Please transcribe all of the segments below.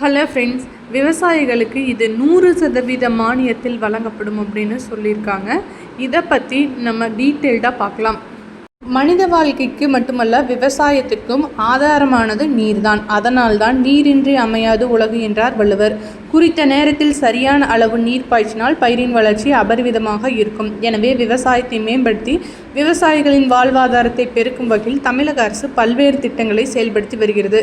Hello friends விவசாயிகளுக்கு இது நூறு சதவீத மானியத்தில் வழங்கப்படும் அப்படின்னு சொல்லியிருக்காங்க. இதை பற்றி நம்ம டீட்டெயில்டாக பார்க்கலாம். மனித வாழ்க்கைக்கு மட்டுமல்ல விவசாயத்துக்கும் ஆதாரமானது நீர்தான். அதனால்தான் நீரின்றி அமையாது உலகு என்றார் வள்ளுவர். குறித்த நேரத்தில் சரியான அளவு நீர் பாய்ச்சினால் பயிரின் வளர்ச்சி அபரிவிதமாக இருக்கும். எனவே விவசாயத்தை மேம்படுத்தி விவசாயிகளின் வாழ்வாதாரத்தை பெருக்கும் வகையில் தமிழக அரசு பல்வேறு திட்டங்களை செயல்படுத்தி வருகிறது.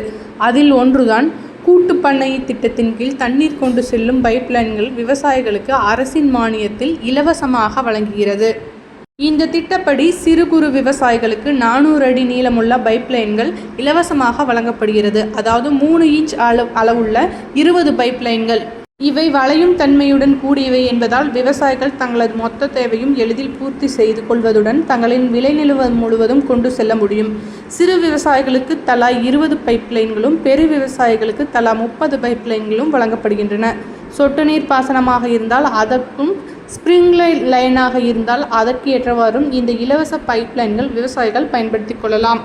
அதில் ஒன்றுதான் கூட்டு பண்ணை திட்டத்தின் கீழ் தண்ணீர் கொண்டு செல்லும் பைப்லைன்கள் விவசாயிகளுக்கு அரசின் மானியத்தில் இலவசமாக வழங்குகிறது. இந்த திட்டப்படி சிறு குறு விவசாயிகளுக்கு நானூறு அடி நீளமுள்ள பைப்லைன்கள் இலவசமாக வழங்கப்படுகிறது. அதாவது மூணு இன்ச் அளவு அளவுள்ள இருபது பைப்லைன்கள். இவை வளையும் தன்மையுடன் கூடியவை என்பதால் விவசாயிகள் தங்களது மொத்த தேவையும் எளிதில் பூர்த்தி செய்து கொள்வதுடன் தங்களின் விளைநிலவு முழுவதும் கொண்டு செல்ல முடியும். சிறு விவசாயிகளுக்கு தலா இருபது பைப்லைன்களும் பெரு விவசாயிகளுக்கு தலா முப்பது பைப்லைன்களும் வழங்கப்படுகின்றன. சொட்டு நீர் பாசனமாக இருந்தால் அதற்கும் ஸ்ப்ரிங்க்லைன் லைனாக இருந்தால் அதற்கு ஏற்றவாறும் இந்த இலவச பைப்லைன்கள் விவசாயிகள் பயன்படுத்திக் கொள்ளலாம்.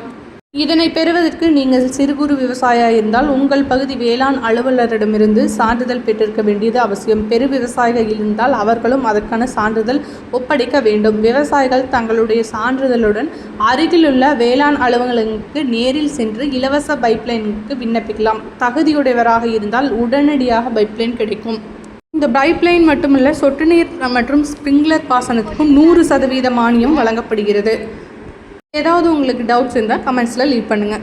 இதனை பெறுவதற்கு நீங்கள் சிறு குறு விவசாயியாக இருந்தால் உங்கள் பகுதி வேளாண் அலுவலரிடமிருந்து சான்றிதழ் பெற்றிருக்க வேண்டியது அவசியம். பெரு விவசாயிகள் இருந்தால் அவர்களும் அதற்கான சான்றிதழ் ஒப்படைக்க வேண்டும். விவசாயிகள் தங்களுடைய சான்றிதழுடன் அருகிலுள்ள வேளாண் அலுவலகங்களுக்கு நேரில் சென்று இலவச பைப்லைனுக்கு விண்ணப்பிக்கலாம். தகுதியுடையவராக இருந்தால் உடனடியாக பைப்லைன் கிடைக்கும். இந்த பைப்லைன் மட்டுமல்ல சொட்டு நீர் மற்றும் ஸ்ப்ரிங்க்லர் பாசனத்துக்கும் நூறு சதவீத மானியம் வழங்கப்படுகிறது. ஏதாவது உங்களுக்கு டவுட்ஸ் இருந்தால் கமெண்ட்ஸில் லீட் பண்ணுங்கள்